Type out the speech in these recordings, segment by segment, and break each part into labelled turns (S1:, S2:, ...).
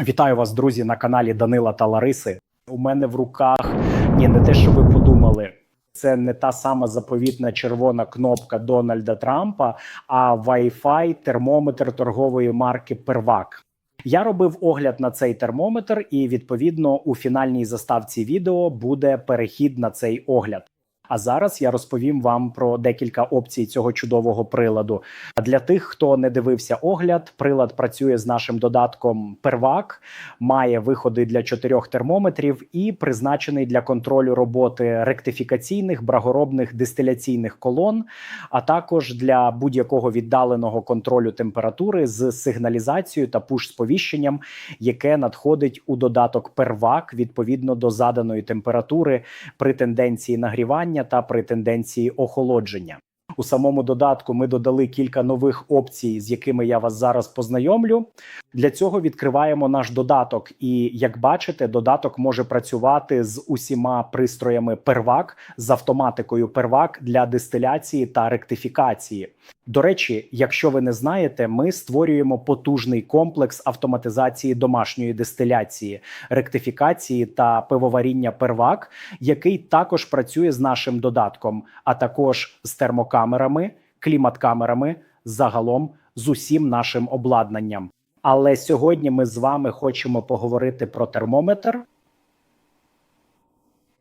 S1: Вітаю вас, друзі, на каналі Данила та Лариси. У мене в руках ні, не те, що ви подумали. Це не та сама заповітна червона кнопка Дональда Трампа, а Wi-Fi термометр торгової марки Первак. Я робив огляд на цей термометр, і відповідно у фінальній заставці відео буде перехід на цей огляд. А зараз я розповім вам про декілька опцій цього чудового приладу. А для тих, хто не дивився огляд, прилад працює з нашим додатком Первак, має виходи для чотирьох термометрів і призначений для контролю роботи ректифікаційних брагоробних дистиляційних колон, а також для будь-якого віддаленого контролю температури з сигналізацією та пуш-сповіщенням, яке надходить у додаток Первак відповідно до заданої температури при тенденції нагрівання та при тенденції охолодження. У самому додатку ми додали кілька нових опцій, з якими я вас зараз познайомлю. Для цього відкриваємо наш додаток, і як бачите, додаток може працювати з усіма пристроями первак з автоматикою первак для дистиляції та ректифікації. До речі, якщо ви не знаєте, ми створюємо потужний комплекс автоматизації домашньої дистиляції, ректифікації та пивоваріння первак, який також працює з нашим додатком, а також з термокамерами, клімат-камерами, загалом з усім нашим обладнанням. Але сьогодні ми з вами хочемо поговорити про термометр.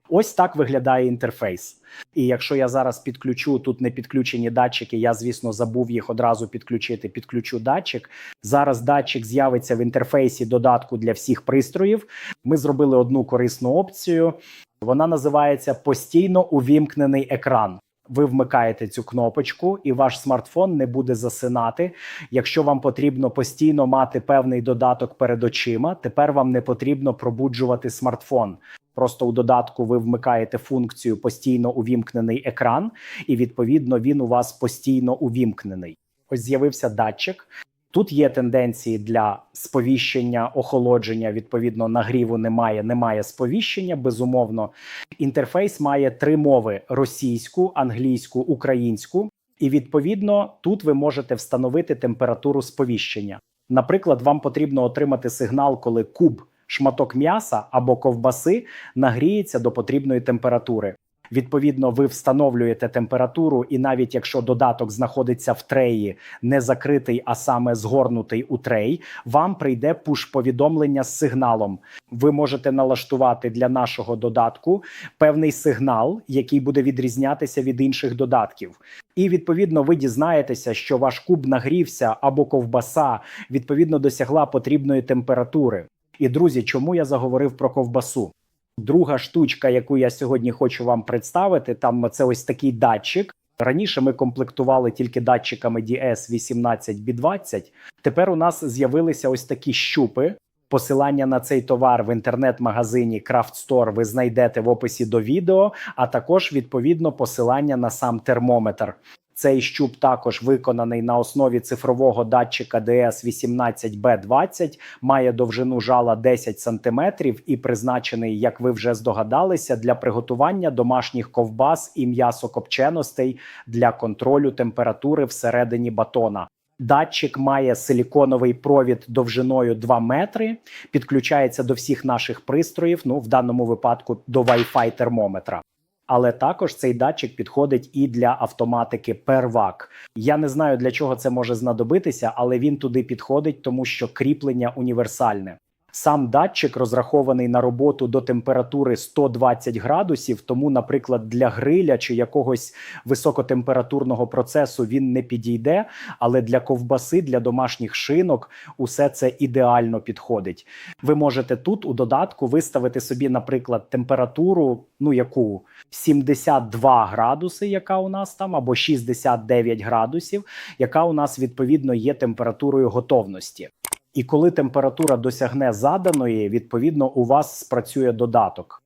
S1: Ось так виглядає інтерфейс. І якщо я зараз підключу тут не підключені датчики, я звісно забув їх одразу підключити. Підключу датчик. Зараз датчик з'явиться в інтерфейсі додатку для всіх пристроїв. Ми зробили одну корисну опцію. Вона називається постійно увімкнений екран. Ви вмикаєте цю кнопочку, і ваш смартфон не буде засинати. Якщо вам потрібно постійно мати певний додаток перед очима, тепер вам не потрібно пробуджувати смартфон. Просто у додатку ви вмикаєте функцію постійно увімкнений екран, і відповідно він у вас постійно увімкнений. Ось з'явився датчик. Тут є тенденції для сповіщення, охолодження. Відповідно, нагріву немає, немає сповіщення. Безумовно, інтерфейс має три мови: російську, англійську, українську. І відповідно тут ви можете встановити температуру сповіщення. Наприклад, вам потрібно отримати сигнал, коли куб шматок м'яса або ковбаси нагріється до потрібної температури. Відповідно, ви встановлюєте температуру, і навіть якщо додаток знаходиться в треї, не закритий, а саме згорнутий у трей, вам прийде пуш-повідомлення з сигналом. Ви можете налаштувати для нашого додатку певний сигнал, який буде відрізнятися від інших додатків. І відповідно ви дізнаєтеся, що ваш куб нагрівся або ковбаса відповідно досягла потрібної температури. І друзі, чому я заговорив про ковбасу? Друга штучка, яку я сьогодні хочу вам представити, там це ось такий датчик. Раніше ми комплектували тільки датчиками DS18B20. Тепер у нас з'явилися ось такі щупи. Посилання на цей товар в інтернет-магазині Craft Store ви знайдете в описі до відео, а також відповідно посилання на сам термометр. Цей щуп також виконаний на основі цифрового датчика DS18B20, має довжину жала 10 см і призначений, як ви вже здогадалися, для приготування домашніх ковбас і м'ясокопченостей для контролю температури всередині батона. Датчик має силіконовий провід довжиною 2 метри, підключається до всіх наших пристроїв. Ну в даному випадку до Wi-Fi термометра. Але також цей датчик підходить і для автоматики первак. Я не знаю для чого це може знадобитися, але він туди підходить, тому що кріплення універсальне. Сам датчик розрахований на роботу до температури 120 градусів, тому, наприклад, для гриля чи якогось високотемпературного процесу він не підійде. Але для ковбаси, для домашніх шинок, усе це ідеально підходить. Ви можете тут у додатку виставити собі, наприклад, температуру, ну яку 72 градуси, яка у нас там, або 69 градусів, яка у нас відповідно є температурою готовності. І коли температура досягне заданої, відповідно у вас спрацює додаток.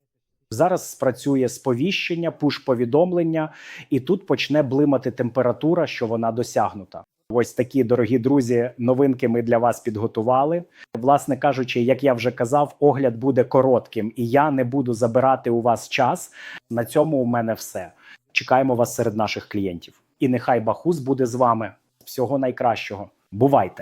S1: Зараз спрацює сповіщення, пуш-повідомлення, і тут почне блимати температура, що вона досягнута. Ось такі дорогі друзі, новинки ми для вас підготували. Власне кажучи, як я вже казав, огляд буде коротким, і я не буду забирати у вас час. На цьому у мене все. Чекаємо вас серед наших клієнтів. І нехай Бахус буде з вами. Всього найкращого. Бувайте!